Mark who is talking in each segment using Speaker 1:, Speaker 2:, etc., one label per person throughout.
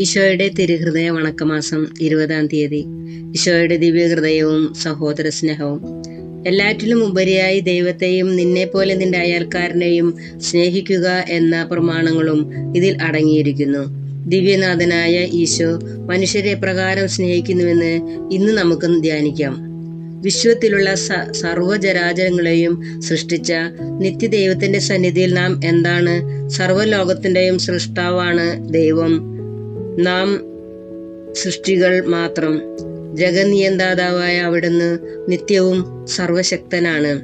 Speaker 1: ഈശോയുടെ തിരുഹൃദയ വണക്കമാസം ഇരുപതാം തീയതി. ഈശോയുടെ ദിവ്യഹൃദയവും സഹോദര സ്നേഹവും. എല്ലാറ്റിലും ഉപരിയായി ദൈവത്തെയും നിന്നെ പോലെ നിന്റെ അയൽക്കാരനെയും സ്നേഹിക്കുക എന്ന പ്രമാണങ്ങളും ഇതിൽ അടങ്ങിയിരിക്കുന്നു. ദിവ്യനാഥനായ ഈശോ മനുഷ്യരെ പ്രകാരം സ്നേഹിക്കുന്നുവെന്ന് ഇന്ന് നമുക്ക് ധ്യാനിക്കാം. വിശ്വത്തിലുള്ള സർവജരാചരങ്ങളെയും സൃഷ്ടിച്ച നിത്യദൈവത്തിന്റെ സന്നിധിയിൽ നാം എന്താണ്? സർവലോകത്തിന്റെയും സൃഷ്ടാവാണ് ദൈവം. നാം സൃഷ്ടികൾ മാത്രം. ജഗനിയന്താതാവായ അവിടുന്ന് നിത്യവും സർവശക്തനാണ്.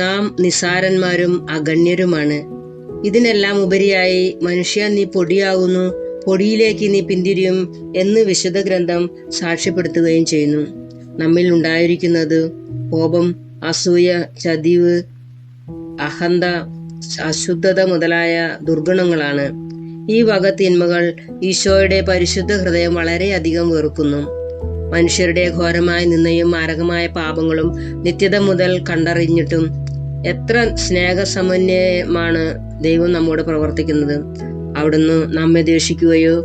Speaker 1: നാം നിസാരന്മാരും അഗണ്യരുമാണ്. ഇതിനെല്ലാം ഉപരിയായി മനുഷ്യ നീ പൊടിയാകുന്നു പൊടിയിലേക്ക് നീ പിന്തിരിയും എന്ന് വിശുദ്ധ ഗ്രന്ഥം സാക്ഷ്യപ്പെടുത്തുകയും ചെയ്യുന്നു. നമ്മിൽ ഉണ്ടായിരിക്കുന്നത് കോപം അസൂയ ചതിവ് അഹന്ത അശുദ്ധത മുതലായ ദുർഗുണങ്ങളാണ്. ഈ വക തിന്മകൾ ഈശോയുടെ പരിശുദ്ധ ഹൃദയം വളരെയധികം വെറുക്കുന്നു. മനുഷ്യരുടെ ഘോരമായ നിന്നയും മാരകമായ പാപങ്ങളും നിത്യത മുതൽ കണ്ടറിഞ്ഞിട്ടും എത്ര സ്നേഹസമന്വയമാണ് ദൈവം നമ്മോട് പ്രവർത്തിക്കുന്നത്. അവിടുന്ന് നമ്മെ ദേഷിക്കുകയോ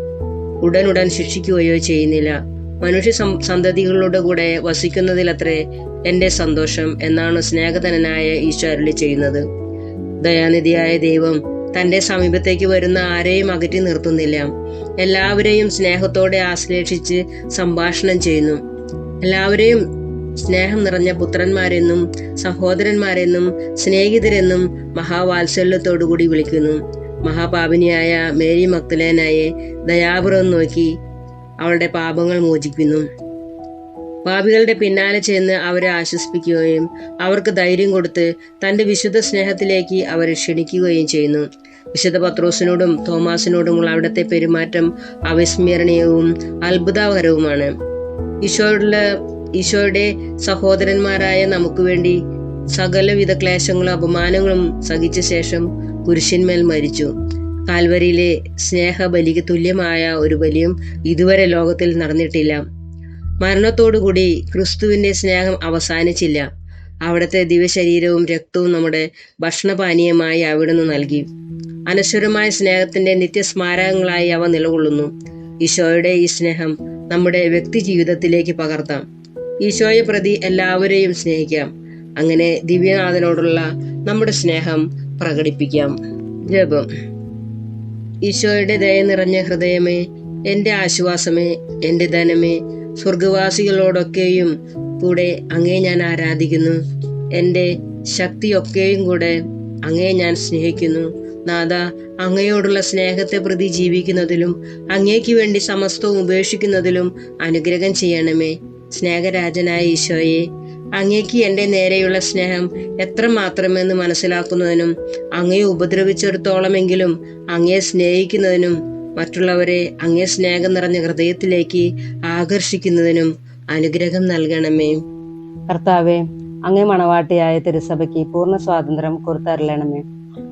Speaker 1: ഉടനുടൻ ശിക്ഷിക്കുകയോ ചെയ്യുന്നില്ല. മനുഷ്യ സന്തതികളുടെ കൂടെ വസിക്കുന്നതിലത്രേ എന്റെ സന്തോഷം എന്നാണ് സ്നേഹധനനായ ഈശ്വരലി ചെയ്യുന്നത്. ദയാനിധിയായ ദൈവം തന്റെ സമീപത്തേക്ക് വരുന്ന ആരെയും അകറ്റി നിർത്തുന്നില്ല. എല്ലാവരെയും സ്നേഹത്തോടെ ആശ്ലേഷിച്ച് സംഭാഷണം ചെയ്യുന്നു. എല്ലാവരെയും സ്നേഹം നിറഞ്ഞ പുത്രന്മാരെന്നും സഹോദരന്മാരെന്നും സ്നേഹിതരെന്നും മഹാവാത്സല്യത്തോടുകൂടി വിളിക്കുന്നു. മഹാപാപിനിയായ മേരി മക്തലേനായെ ദയാപുരം നോക്കി അവളുടെ പാപങ്ങൾ മോചിക്കുന്നു പാപികളുടെ പിന്നാലെ ചെന്ന് അവരെ ആശ്വസിപ്പിക്കുകയും അവർക്ക് ധൈര്യം കൊടുത്ത് തന്റെ വിശുദ്ധ സ്നേഹത്തിലേക്ക് അവരെ ക്ഷണിക്കുകയും ചെയ്യുന്നു. വിശുദ്ധ പത്രോസിനോടും തോമാസിനോടുമുള്ള അവിടുത്തെ പെരുമാറ്റം അവിസ്മരണീയവും അത്ഭുതകരവുമാണ്. ഈശോയുടെ ഈശോയുടെ സഹോദരന്മാരായ നമുക്ക് വേണ്ടി സകലവിധ ക്ലേശങ്ങളും അപമാനങ്ങളും സഹിച്ച ശേഷം കുരിശന്മേൽ മരിച്ചു. കാൽവരിയിലെ സ്നേഹബലിക്ക് തുല്യമായ ഒരു ബലിയും ഇതുവരെ ലോകത്തിൽ നടന്നിട്ടില്ല. മരണത്തോടുകൂടി ക്രിസ്തുവിന്റെ സ്നേഹം അവസാനിച്ചില്ല. അവിടുത്തെ ദിവ്യശരീരവും രക്തവും നമ്മുടെ ഭക്ഷണപാനീയമായി അവിടുന്ന് നൽകി. അനശ്വരമായ സ്നേഹത്തിന്റെ നിത്യസ്മാരകങ്ങളായി അവ നിലകൊള്ളുന്നു. ഈശോയുടെ ഈ സ്നേഹം നമ്മുടെ വ്യക്തി ജീവിതത്തിലേക്ക് പകർത്താം. ഈശോയെ പ്രതി എല്ലാവരെയും സ്നേഹിക്കാം. അങ്ങനെ ദിവ്യനാഥനോടുള്ള നമ്മുടെ സ്നേഹം പ്രകടിപ്പിക്കാം. ജപം. ഈശോയുടെ ദയ നിറഞ്ഞ ഹൃദയമേ എന്റെ ആശ്വാസമേ എന്റെ ധനമേ സ്വർഗവാസികളോടൊക്കെയും കൂടെ അങ്ങേ ഞാൻ ആരാധിക്കുന്നു. എന്റെ ശക്തിയൊക്കെയും കൂടെ അങ്ങേ ഞാൻ സ്നേഹിക്കുന്നു. നാഥ അങ്ങയോടുള്ള സ്നേഹത്തെ പ്രതി ജീവിക്കുന്നതിലും അങ്ങേക്ക് വേണ്ടി സമസ്തവും ഉപേക്ഷിക്കുന്നതിലും അനുഗ്രഹം ചെയ്യണമേ. സ്നേഹരാജനായ ഈശോയെ അങ്ങേക്ക് എന്റെ നേരെയുള്ള സ്നേഹം എത്ര മാത്രമെന്ന് മനസ്സിലാക്കുന്നതിനും അങ്ങയെ ഉപദ്രവിച്ചിടത്തോളമെങ്കിലും അങ്ങയെ സ്നേഹിക്കുന്നതിനും മറ്റുള്ളവരെ അങ്ങേ സ്നേഹം നിറഞ്ഞ ഹൃദയത്തിലേക്ക് ആകർഷിക്കുന്നതിനും അനുഗ്രഹം നൽകണമേ.
Speaker 2: കർത്താവെ അങ്ങേ മണവാട്ടിയായ തിരുസഭയ്ക്ക് പൂർണ സ്വാതന്ത്ര്യം കൊടുത്തരലണമേ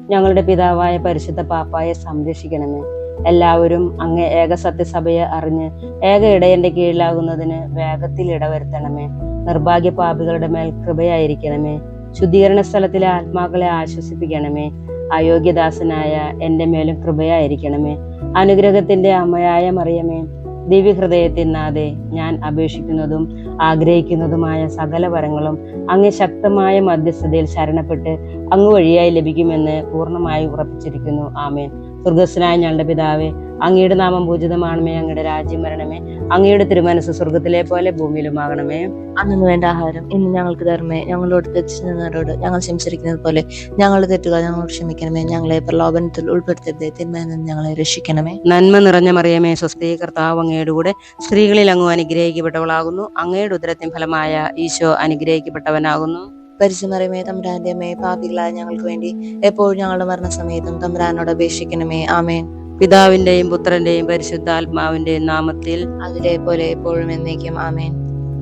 Speaker 2: ഞങ്ങളുടെ പിതാവായ പരിശുദ്ധ പാപ്പായെ സംരക്ഷിക്കണമേ. എല്ലാവരും അങ്ങേ ഏക സത്യസഭയെ അറിഞ്ഞ് ഏക ഇടയന്റെ കീഴിലാകുന്നതിന് വേഗത്തിൽ ഇടവരുത്തണമേ. നിർഭാഗ്യ പാപികളുടെ മേൽ കൃപയായിരിക്കണമേ. ശുദ്ധീകരണ സ്ഥലത്തിലെ ആത്മാക്കളെ ആശ്വസിപ്പിക്കണമേ. അയോഗ്യദാസനായ എന്റെ മേലും കൃപയായിരിക്കണമേ. അനുഗ്രഹത്തിന്റെ അമ്മയായ മറിയമേ ദിവ്യഹൃദയത്തിൽ നാഥെ ഞാൻ അപേക്ഷിക്കുന്നതും ആഗ്രഹിക്കുന്നതുമായ സകല വരങ്ങളും അങ്ങ് ശക്തമായ മധ്യസ്ഥതയിൽ ശരണപ്പെട്ട് അങ്ങ് വഴിയായി ലഭിക്കുമെന്ന് പൂർണമായി ഉറപ്പിച്ചിരിക്കുന്നു. ആമേൻ. സ്വർഗസ്വനായ ഞങ്ങളുടെ പിതാവേ അങ്ങയുടെ നാമം പൂജിതമാണമേ അങ്ങയുടെ രാജ്യം വരണമേ അങ്ങയുടെ തിരുമനസ് സ്വർഗത്തിലെ പോലെ ഭൂമിയിലുമാകണമേ.
Speaker 3: അന്നു വേണ്ട ആഹാരം ഇന്ന് ഞങ്ങൾക്ക് തരണമേ. ഞങ്ങളോട് തെറ്റിച്ചവരോട് ഞങ്ങൾ ക്ഷമിച്ചിരിക്കുന്നത് പോലെ ഞങ്ങൾ തെറ്റുക ഞങ്ങളോട് ക്ഷമിക്കണമേ. ഞങ്ങളെ പ്രലോഭനത്തിൽ ഉൾപ്പെടുത്തരുത്. തിന്മയിൽ നിന്ന് ഞങ്ങളെ രക്ഷിക്കണമേ.
Speaker 2: നന്മ നിറഞ്ഞ മറിയമേ സ്വസ്തി കർത്താവ് അങ്ങയുടെ കൂടെ സ്ത്രീകളിൽ അങ്ങ് അനുഗ്രഹിക്കപ്പെട്ടവളാകുന്നു. അങ്ങയുടെ ഉദരത്തിൻ ഫലമായ ഈശോ അനുഗ്രഹിക്കപ്പെട്ടവനാകുന്നു.
Speaker 3: പരിചയമറിയമേ തമ്പുരാന്റെ അമ്മേ പാപികളായ ഞങ്ങൾക്ക് വേണ്ടി എപ്പോഴും ഞങ്ങളുടെ മരണസമയത്തും തമ്പുരാനോട് അപേക്ഷിക്കണമേ. ആമേൻ.
Speaker 2: പിതാവിന്റെയും പുത്രന്റെയും പരിശുദ്ധാത്മാവിന്റെയും നാമത്തിൽ
Speaker 3: അതിലെ പോലെ എപ്പോഴും എന്നേക്കും. ആമേൻ.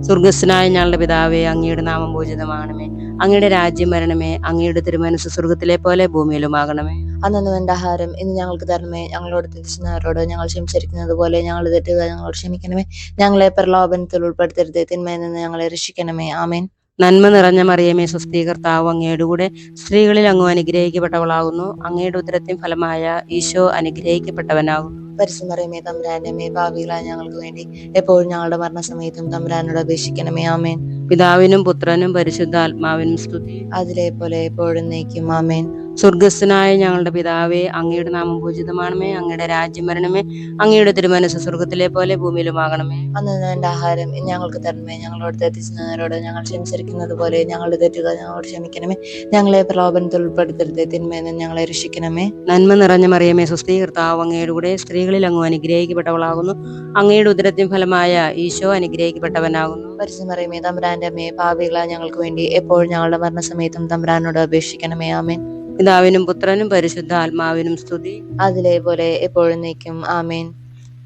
Speaker 2: സ്വർഗസ്നായ ഞങ്ങളുടെ പിതാവേ അങ്ങയുടെ നാമം പൂജിതമാകണമേ അങ്ങയുടെ രാജ്യം വരണമേ. അങ്ങയുടെ തിരുമനസ് സ്വർഗത്തിലെ പോലെ ഭൂമിയിലുമാകണമേ
Speaker 3: അന്നു വേണ്ട ആഹാരം ഇന്ന് ഞങ്ങൾക്ക് തരണമേ. ഞങ്ങളോട് തിരിച്ചവരോട് ഞങ്ങൾ ക്ഷമിച്ചിരിക്കുന്നത് പോലെ ഞങ്ങൾ തെറ്റുക ഞങ്ങളോട് ക്ഷമിക്കണമേ. ഞങ്ങളെ പ്രലോഭനത്തിൽ ഉൾപ്പെടുത്തരുത്. തിന്മയിൽ നിന്ന് ഞങ്ങളെ രക്ഷിക്കണമേ. ആമേൻ.
Speaker 2: നന്മ നിറഞ്ഞ മറിയമേ സ്വസ്ഥീകർത്താവ് അങ്ങയുടെ കൂടെ സ്ത്രീകളിൽ അങ്ങ് അനുഗ്രഹിക്കപ്പെട്ടവളാകുന്നു. അങ്ങയുടെ ഉദരത്തിൻ ഫലമായ ഈശോ അനുഗ്രഹിക്കപ്പെട്ടവനാകുന്നു.
Speaker 3: പരിശുദ്ധമറിയമേ തമ്പുരാന്റെ മേ ഭാവികളായ ഞങ്ങൾക്ക് വേണ്ടി എപ്പോഴും ഞങ്ങളുടെ മരണസമയത്തും തമ്പുരാനോട് അപേക്ഷിക്കണമേ ആമേൻ.
Speaker 2: പിതാവിനും പുത്രനും പരിശുദ്ധാത്മാവിനും സ്തുതി.
Speaker 3: അതിലെ പോലെ എപ്പോഴും നയിക്കും ആമേൻ.
Speaker 2: സ്വർഗസ്ഥനായ ഞങ്ങളുടെ പിതാവേ അങ്ങയുടെ നാമം പൂജിതമാണമേ അങ്ങയുടെ രാജ്യം വരണമേ അങ്ങയുടെ തിരുമനസ് സ്വർഗത്തിലെ പോലെ ഭൂമിയിലുമാകണമേ.
Speaker 3: അന്ന് എന്റെ ആഹാരം ഞങ്ങൾക്ക് തരണമേ ഞങ്ങളോട് തെറ്റിച്ചവരോട് ഞങ്ങൾ ക്ഷമിച്ചിരിക്കുന്നത് പോലെ ഞങ്ങളുടെ തെറ്റുകൾ ഞങ്ങളോട് ക്ഷമിക്കണമേ ഞങ്ങളെ പ്രലോഭനത്തിൽ ഉൾപ്പെടുത്തരുത് തിന്മേന്ന് ഞങ്ങളെ രക്ഷിക്കണമേ.
Speaker 2: നന്മ നിറഞ്ഞ മറിയമേ സ്വസ്ഥീകർത്താവ് അങ്ങയുടെ കൂടെ സ്ത്രീകളിൽ അങ്ങ് അനുഗ്രഹിക്കപ്പെട്ടവളാകുന്നു. അങ്ങയുടെ ഉദരത്തിൻ ഫലമായ ഈശോ അനുഗ്രഹിക്കപ്പെട്ടവനാകുന്നു.
Speaker 3: പരിശുദ്ധമറിയമേ തമ്പുരാന്റെ അമ്മയെ ഭാവികള ഞങ്ങൾക്ക് വേണ്ടി എപ്പോഴും ഞങ്ങളുടെ മരണസമയത്തും തമ്പുരാനോട് അപേക്ഷിക്കണമേ ആമേൻ.
Speaker 2: പിതാവിനും പുത്രനും പരിശുദ്ധ ആത്മാവിനും സ്തുതി.
Speaker 3: അതിലെ പോലെ എപ്പോഴും നയിക്കും ആമേൻ.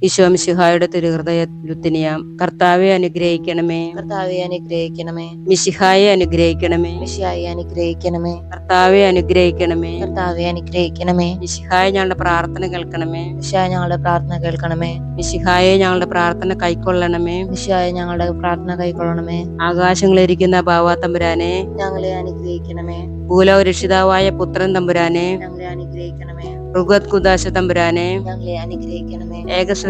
Speaker 2: ഈശോ മിശിഹായുടെ തിരുഹൃദയത്തിനിയാം കർത്താവെ അനുഗ്രഹിക്കണമേ.
Speaker 3: കർത്താവെ അനുഗ്രഹിക്കണമേ.
Speaker 2: മിശിഹായെ അനുഗ്രഹിക്കണമേ.
Speaker 3: മിശിഹായെ അനുഗ്രഹിക്കണമേ.
Speaker 2: കർത്താവെ അനുഗ്രഹിക്കണമേ.
Speaker 3: കർത്താവെ അനുഗ്രഹിക്കണമേ.
Speaker 2: മിശിഹായ ഞങ്ങളുടെ പ്രാർത്ഥന കേൾക്കണമേ.
Speaker 3: മിശിഹായ ഞങ്ങളുടെ പ്രാർത്ഥന കേൾക്കണമേ.
Speaker 2: മിശിഹായെ ഞങ്ങളുടെ പ്രാർത്ഥന കൈക്കൊള്ളണമേ.
Speaker 3: മിശിഹായ ഞങ്ങളുടെ പ്രാർത്ഥന കൈക്കൊള്ളണമേ.
Speaker 2: ആകാശങ്ങളിരിക്കുന്ന ബാവാ തമ്പുരാനെ.
Speaker 3: ഞങ്ങളെ അനുഗ്രഹിക്കണമേ.
Speaker 2: ഭൂലോരക്ഷിതാവായ പുത്രൻ തമ്പുരാനെ.
Speaker 3: ഞങ്ങളെ അനുഗ്രഹിക്കണമേ.
Speaker 2: ഋഗത് കുദാശ തമ്പുരാനെ.
Speaker 3: ഞങ്ങളെ അനുഗ്രഹിക്കണമേ.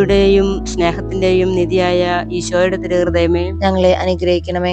Speaker 2: നീതിയുടെയും സ്നേഹത്തിന്റെയും നിധിയായ ഈശോയുടെ തിരുഹൃദയമേ
Speaker 3: ഞങ്ങളെ അനുഗ്രഹിക്കണമേ.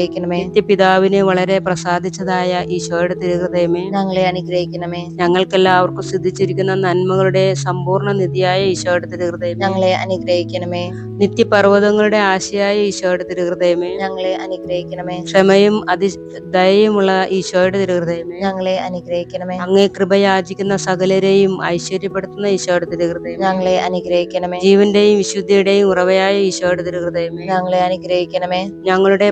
Speaker 2: നിത്യപിതാവിനെ വളരെ പ്രസാദിച്ചതായ ഈശോയുടെ തിരുഹൃദയമേ
Speaker 3: ഞങ്ങളെ അനുഗ്രഹിക്കണമേ.
Speaker 2: ഞങ്ങൾക്കെല്ലാവർക്കും സിദ്ധിച്ചിരിക്കുന്ന നന്മകളുടെ സമ്പൂർണ നിധിയായ ഈശോയുടെ തിരുഹൃദയം
Speaker 3: ഞങ്ങളെ അനുഗ്രഹിക്കണമേ.
Speaker 2: നിത്യപർവതങ്ങളുടെ ആശയായ ഈശോയുടെ തിരുഹൃദയമേ.
Speaker 3: ഞങ്ങളെ അനുഗ്രഹിക്കണമേ.
Speaker 2: ക്ഷമയും അതി ദയയുമുള്ള ഈശോയുടെ തിരുഹൃദയമേ.
Speaker 3: ഞങ്ങളെ അനുഗ്രഹിക്കണമേ.
Speaker 2: അങ്ങേ കൃപയാചിക്കുന്ന സകലരെയും ഐശ്വര്യപ്പെടുത്തുന്ന ഈശോയുടെ തിരുഹൃദയം
Speaker 3: ഞങ്ങളെ അനുഗ്രഹിക്കണമേ.
Speaker 2: ജീവന്റെയും വിശുദ്ധിയുടെയും ഉറവയായ ഈശോയുടെ തിരുഹൃദയമേ.
Speaker 3: ഞങ്ങളെ അനുഗ്രഹിക്കണമേ.
Speaker 2: ഞങ്ങളുടെ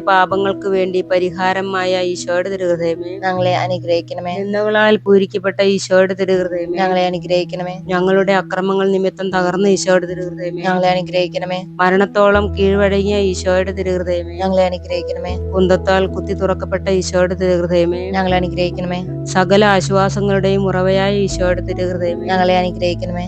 Speaker 2: പാപങ്ങൾക്ക് വേണ്ടി പരിഹാരമായ ഈശോയുടെ തിരുഹൃദയമേ.
Speaker 3: ഞങ്ങളെ അനുഗ്രഹിക്കണമേ.
Speaker 2: നിന്ദകളാൽ പൂരിക്കപ്പെട്ട ഈശോയുടെ തിരുഹൃദയമേ.
Speaker 3: ഞങ്ങളെ അനുഗ്രഹിക്കണമേ.
Speaker 2: ഞങ്ങളുടെ അക്രമങ്ങൾ നിമിത്തം തകർന്ന ഈശോയുടെ തിരുഹൃദയമേ.
Speaker 3: ഞങ്ങളെ അനുഗ്രഹിക്കണമേ.
Speaker 2: മരണത്തോളം കീഴ്വഴങ്ങിയ ഈശോയുടെ തിരുഹൃദയമേ.
Speaker 3: ഞങ്ങളെ അനുഗ്രഹിക്കണമേ.
Speaker 2: കുന്തത്താൽ കുത്തി തുറക്കപ്പെട്ട ഈശോയുടെ തിരുഹൃദയമേ.
Speaker 3: ഞങ്ങളെ അനുഗ്രഹിക്കണമേ.
Speaker 2: സകല ആശ്വാസങ്ങളുടെയും ഉറവയായ ഈശോയുടെ തിരുഹൃദയമേ.
Speaker 3: ഞങ്ങളെ അനുഗ്രഹിക്കണമേ.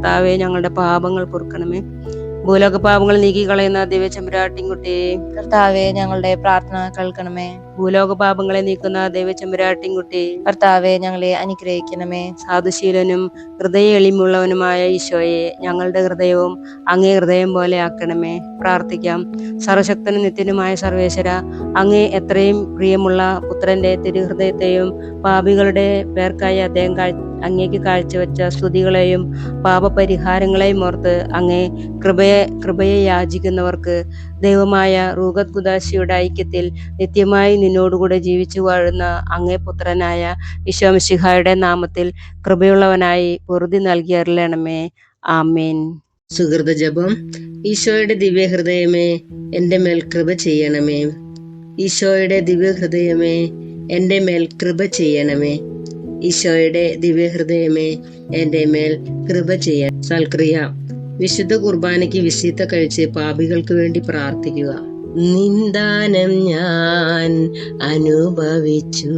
Speaker 2: കർത്താവെ ഞങ്ങളുടെ പാപങ്ങൾ പൊറുക്കണമേ. ഭൂലോക പാപങ്ങൾ നീക്കി കളയുന്ന ദിവ്യ ചെമ്പരാട്ടിൻകുട്ടിയെ
Speaker 3: കർത്താവെ ഞങ്ങളുടെ പ്രാർത്ഥന കേൾക്കണമേ.
Speaker 2: ഭൂലോക പാപങ്ങളെ നീക്കുന്ന ദിവ്യ
Speaker 3: ഭർത്താവെ ഞങ്ങളെ അനുഗ്രഹിക്കണമേ.
Speaker 2: സാധുശീലനും ഹൃദയ എളിമുള്ളവനുമായ ഈശോയെ ഞങ്ങളുടെ ഹൃദയവും അങ്ങേ ഹൃദയം പോലെ ആക്കണമേ. പ്രാർത്ഥിക്കാം. സർവശക്തനും നിത്യനുമായ സർവേശ്വര അങ്ങേ എത്രയും പ്രിയമുള്ള പുത്രന്റെ തിരുഹൃദയത്തെയും പാപികളുടെ പേർക്കായി അദ്ദേഹം അങ്ങേക്ക് കാഴ്ചവെച്ച സ്തുതികളെയും പാപപരിഹാരങ്ങളെയും ഓർത്ത് അങ്ങേ കൃപയെ കൃപയെ യാചിക്കുന്നവർക്ക് ദൈവമായ റൂഗത് ഗുദാശിയുടെ ഐക്യത്തിൽ നിത്യമായി നിന്നോടുകൂടെ ജീവിച്ചു വാഴുന്ന അങ്ങേ പുത്രനായ വിശ്വംശിഹായുടെ നാമത്തിൽ കൃപയുള്ളവനായി പൊറുതി നൽകി അരുളണമേ. ആമേൻ.
Speaker 1: സുഹൃത ജപം. ഈശോയുടെ ദിവ്യഹൃദയമേ എന്റെ മേൽ കൃപ ചെയ്യണമേ. ഈശോയുടെ ദിവ്യഹൃദയമേ എന്റെ മേൽ കൃപ ചെയ്യണമേ. ഈശോയുടെ ദിവ്യഹൃദയമേ എന്റെ മേൽ കൃപ ചെയ്യണം സൽക്രിയ. വിശുദ്ധ കുർബാനയ്ക്ക് വിശുദ്ധ കഴിച്ച് പാപികൾക്ക് വേണ്ടി പ്രാർത്ഥിക്കുക. നിന്ദാനം ഞാൻ അനുഭവിച്ചു.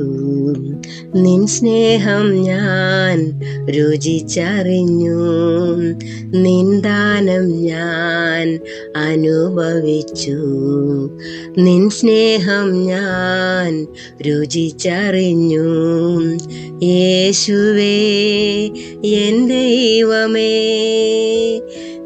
Speaker 1: നിൻ സ്നേഹം ഞാൻ രുചിച്ചറിഞ്ഞു. നിന്ദാനം ഞാൻ അനുഭവിച്ചു. നിൻ സ്നേഹം ഞാൻ രുചിച്ചറിഞ്ഞു. യേശുവേ എൻ ദൈവമേ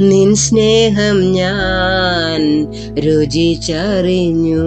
Speaker 1: നിൻ സ്നേഹം ഞാൻ രുചിച്ചറിഞ്ഞു.